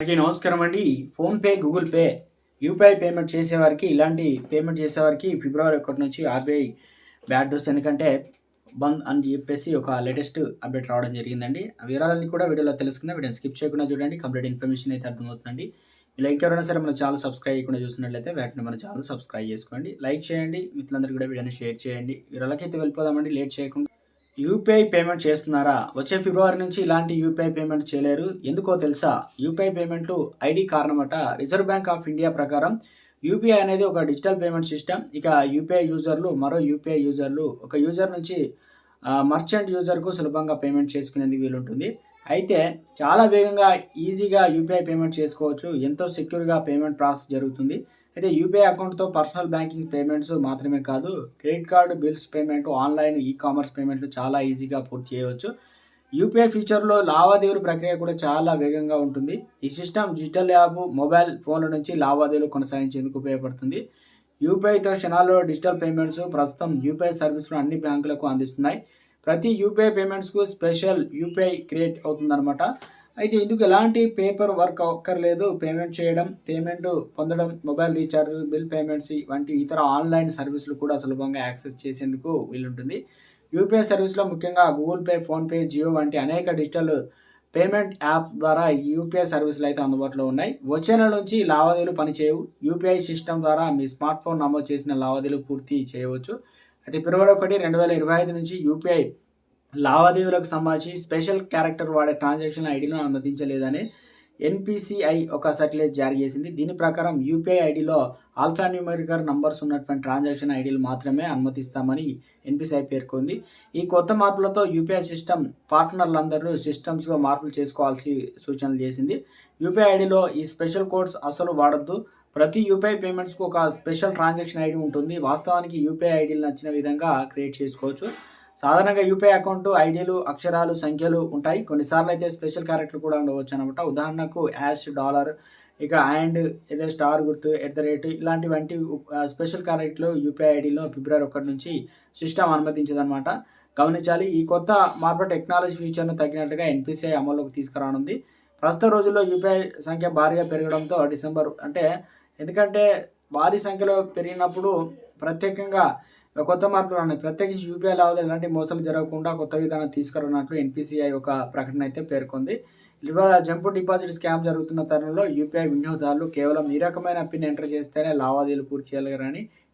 అందరికీ నమస్కారం అండి. PhonePe Google Pay UPI payment చేసేవారికి ఇలాంటి పేమెంట్ చేసేవారికి ఫిబ్రవరి ఒకటి నుంచి ఆర్బీఐ బ్యాడ్ న్యూస్. ఎందుకంటే బంద్ అని చెప్పేసి ఒక లేటెస్ట్ అప్డేట్ రావడం జరిగిందండి. ఆ వివరాలన్నీ కూడా వీడియోలో తెలుసుకుందాం. వీడియో స్కిప్ చేయకుండా చూడండి. కంప్లీట్ ఇన్ఫర్మేషన్ అయితే అర్థమవుతుందండి. ఇలా ఇంకెవరైనా సరే మన ఛానల్ సబ్స్క్రైబ్ చేయకుండా చూసినట్లయితే వెంటనే మన ఛానల్ సబ్స్క్రైబ్ చేసుకోండి. లైక్ చేయండి. మిత్రులందరూ కూడా వీడియోని షేర్ చేయండి. వివరాలకైతే వెళ్ళిపోదామండి. లేట్ చేయకుండా యూపీఐ పేమెంట్ చేస్తున్నారా? వచ్చే ఫిబ్రవరి నుంచి ఇలాంటి యూపీఐ పేమెంట్ చేయలేరు. ఎందుకో తెలుసా? యూపీఐ పేమెంట్లు ఐడి కారణమట రిజర్వ్ బ్యాంక్ ఆఫ్ ఇండియా ప్రకారం యూపీఐ అనేది ఒక డిజిటల్ పేమెంట్ సిస్టమ్. ఇక యూపీఐ యూజర్లు మరో యూపీఐ యూజర్లు ఒక యూజర్ నుంచి మర్చెంట్ యూజర్కు సులభంగా పేమెంట్ చేసుకునేందుకు వీలుంటుంది. అయితే చాలా వేగంగా ఈజీగా యూపీఐ పేమెంట్ చేసుకోవచ్చు. ఎంతో సెక్యూర్గా పేమెంట్ ప్రాసెస్ జరుగుతుంది. అయితే యూపీఐ అకౌంట్తో పర్సనల్ బ్యాంకింగ్ పేమెంట్స్ మాత్రమే కాదు credit card bills payment online e commerce పేమెంట్లు చాలా ఈజీగా పూర్తి చేయవచ్చు. యూపీఐ ఫ్యూచర్లో లావాదేవీల ప్రక్రియ కూడా చాలా వేగంగా ఉంటుంది. ఈ సిస్టమ్ డిజిటల్ యాప్ మొబైల్ ఫోన్ల నుంచి లావాదేవీలు కొనసాగించేందుకు ఉపయోగపడుతుంది. యూపీఐతో క్షణాల్లో డిజిటల్ పేమెంట్స్ ప్రస్తుతం యూపీఐ సర్వీసులు అన్ని బ్యాంకులకు అందిస్తున్నాయి. ప్రతి యూపీఐ పేమెంట్స్కు స్పెషల్ యూపీఐ క్రియేట్ అవుతుందన్నమాట. అయితే ఇందుకు ఎలాంటి పేపర్ వర్క్ అక్కర్లేదు. పేమెంట్ చేయడం పేమెంట్ పొందడం మొబైల్ రీఛార్జ్ బిల్ పేమెంట్స్ వంటి ఇతర ఆన్లైన్ సర్వీసులు కూడా సులభంగా యాక్సెస్ చేసేందుకు వీలుంటుంది. యూపీఐ సర్వీస్లో ముఖ్యంగా గూగుల్ పే ఫోన్పే జియో వంటి అనేక డిజిటల్ పేమెంట్ యాప్ ద్వారా యూపీఐ సర్వీసులు అయితే అందుబాటులో ఉన్నాయి. వచ్చే నెల నుంచి లావాదేవీలు పనిచేయవు. యూపీఐ సిస్టమ్ ద్వారా మీ స్మార్ట్ ఫోన్ నమోదు చేసిన లావాదేవీలు పూర్తి చేయవచ్చు. అయితే ఫిబ్రవరి ఒకటి. రెండు వేల ఇరవై ఐదు నుంచి యూపీఐ లావాదేవీలకు సంబంధించి స్పెషల్ క్యారెక్టర్ వాడే ట్రాన్సాక్షన్ ఐడిను అనుమతించలేదని ఎన్పిసిఐ ఒక సర్టిలైజ్ జారీ చేసింది. దీని ప్రకారం యూపీఐ ఐడిలో ఆల్ఫా న్యూమరికర్ నంబర్స్ ఉన్నటువంటి ట్రాన్సాక్షన్ ఐడీలు మాత్రమే అనుమతిస్తామని ఎన్పిసిఐ పేర్కొంది. ఈ కొత్త మార్పులతో యూపీఐ సిస్టమ్ పార్ట్నర్లందరూ సిస్టమ్స్లో మార్పులు చేసుకోవాల్సి సూచనలు చేసింది. యూపీఐ ఐడిలో ఈ స్పెషల్ కోడ్స్ అసలు వాడద్దు. ప్రతి యూపీఐ పేమెంట్స్కు ఒక స్పెషల్ ట్రాన్సాక్షన్ ఐడి ఉంటుంది. వాస్తవానికి యూపీఐ ఐడీలు నచ్చిన విధంగా క్రియేట్ చేసుకోవచ్చు. సాధారణంగా యూపీఐ అకౌంట్ ఐడీలు అక్షరాలు సంఖ్యలు ఉంటాయి. కొన్నిసార్లు అయితే స్పెషల్ క్యారెక్టర్ కూడా ఉండవచ్చు అనమాట. ఉదాహరణకు యాష్ డాలర్ ఇక అండ్ ఏదో స్టార్ గుర్తు ఎట్ ద రేట్ ఇలాంటి వంటి స్పెషల్ క్యారెక్టర్లు యూపీఐ ఐడిలో ఫిబ్రవరి ఒకటి నుంచి సిస్టమ్ అనుమతించదనమాట గమనించాలి ఈ కొత్త మార్పు టెక్నాలజీ ఫీచర్ను తగినట్టుగా ఎన్పిసిఐ అమల్లోకి తీసుకురానుంది. ప్రస్తుత రోజుల్లో యూపీఐ సంఖ్య భారీగా పెరగడంతో డిసెంబర్ అంటే ఎందుకంటే భారీ సంఖ్యలో పెరిగినప్పుడు ప్రత్యేకంగా కొత్త మార్పులు ఉన్నాయి. ప్రత్యేకించి యూపీఐ లావాదేవీలు ఎలాంటి మోసాలు జరగకుండా కొత్త విధానం తీసుకురన్నట్లు ఎన్పిసిఐ ఒక ప్రకటన అయితే పేర్కొంది. ఇవాళ జంపు డిపాజిట్ స్కామ్ జరుగుతున్న తరుణంలో యూపీఐ వినియోగదారులు కేవలం ఈ రకమైన పిన్ ఎంటర్ చేస్తేనే లావాదేవీలు పూర్తి చేయగలరని